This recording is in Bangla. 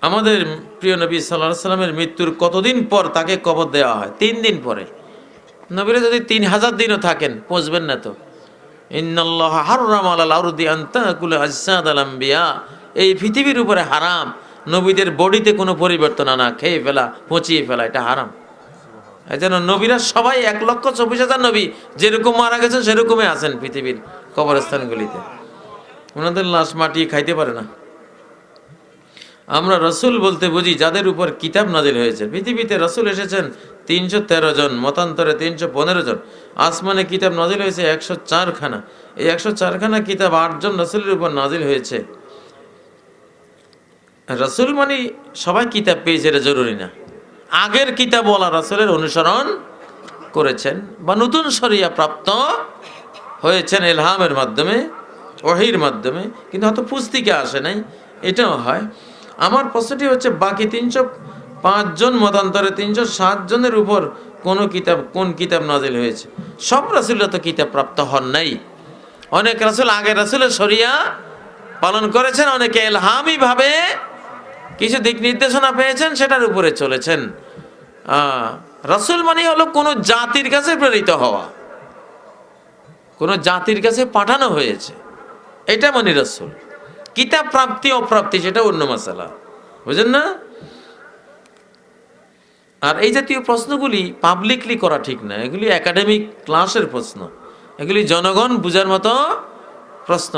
আমাদের প্রিয় নবী সাল্লাহ সাল্লামের মৃত্যুর কতদিন পর তাকে কবর দেওয়া হয়? তিন দিন পরে। নবীরা যদি তিন হাজার দিনও থাকেন পৌঁছবেন না তো। ইন্নাল্লাহ হারাম আলাল আরদি আন্তাকুল আসাদ আলাম্বিয়া এই পৃথিবীর উপরে হারাম। নবীদের বডিতে কোনো পরিবর্তন আনা, খেয়ে ফেলা, পচিয়ে ফেলা, এটা হারাম। এই জন্য নবীরা সবাই এক লক্ষ চব্বিশ হাজার নবী যেরকম মারা গেছেন, সেরকমই আছেন পৃথিবীর কবরস্থানগুলিতে। ওনাদের লাশ মাটি খাইতে পারে না। আমরা রসুল বলতে বুঝি যাদের উপর কিতাব নাজিল হয়েছে। পৃথিবীতে রসুল এসেছেন তিনশো তেরো জন, মতান্তরে তিনশো পনেরো জন। আসমানে কিতাব নাজিল হয়েছে একশো চারখানা। এই একশো চারখানা কিতাব আটজন রসুলের উপর নাজিল হয়েছে। রসুল মানে সবাই কিতাব পেয়েছে, এটা জরুরি না। আগের কিতাবওয়ালা রসুলের অনুসরণ করেছেন বা নতুন সরিয়া প্রাপ্ত হয়েছেন এলহামের মাধ্যমে, ওহির মাধ্যমে, কিন্তু হয়তো পুস্তিকা আসে নাই, এটাও হয়। আমার প্রশ্নটি হচ্ছে, বাকি তিনশো পাঁচজন মতান্তরে তিনশো সাত জনের উপর কোন কিতাব কোন কিতাব নাজিল হয়েছে? সব রাসুলরা তো কিতাব প্রাপ্ত হন নাই। অনেক রাসুল আগে রাসুলের সরিয়া পালন করেছেন, অনেকে এলহামি ভাবে কিছু দিক নির্দেশনা পেয়েছেন, সেটার উপরে চলেছেন। রাসূল মানে হলো কোনো জাতির কাছে প্রেরিত হওয়া। কোনো জাতির কাছে পাঠানো হয়েছে। এটা মানে রসুল। কিতাব প্রাপ্তি, অপ্রাপ্তি সেটা অন্য মশালা বুঝেন না? আর এই জাতীয় প্রশ্নগুলি পাবলিকলি করা ঠিক না। এগুলি একাডেমিক ক্লাসের প্রশ্ন। এগুলি জনগণ বুঝার মতো প্রশ্ন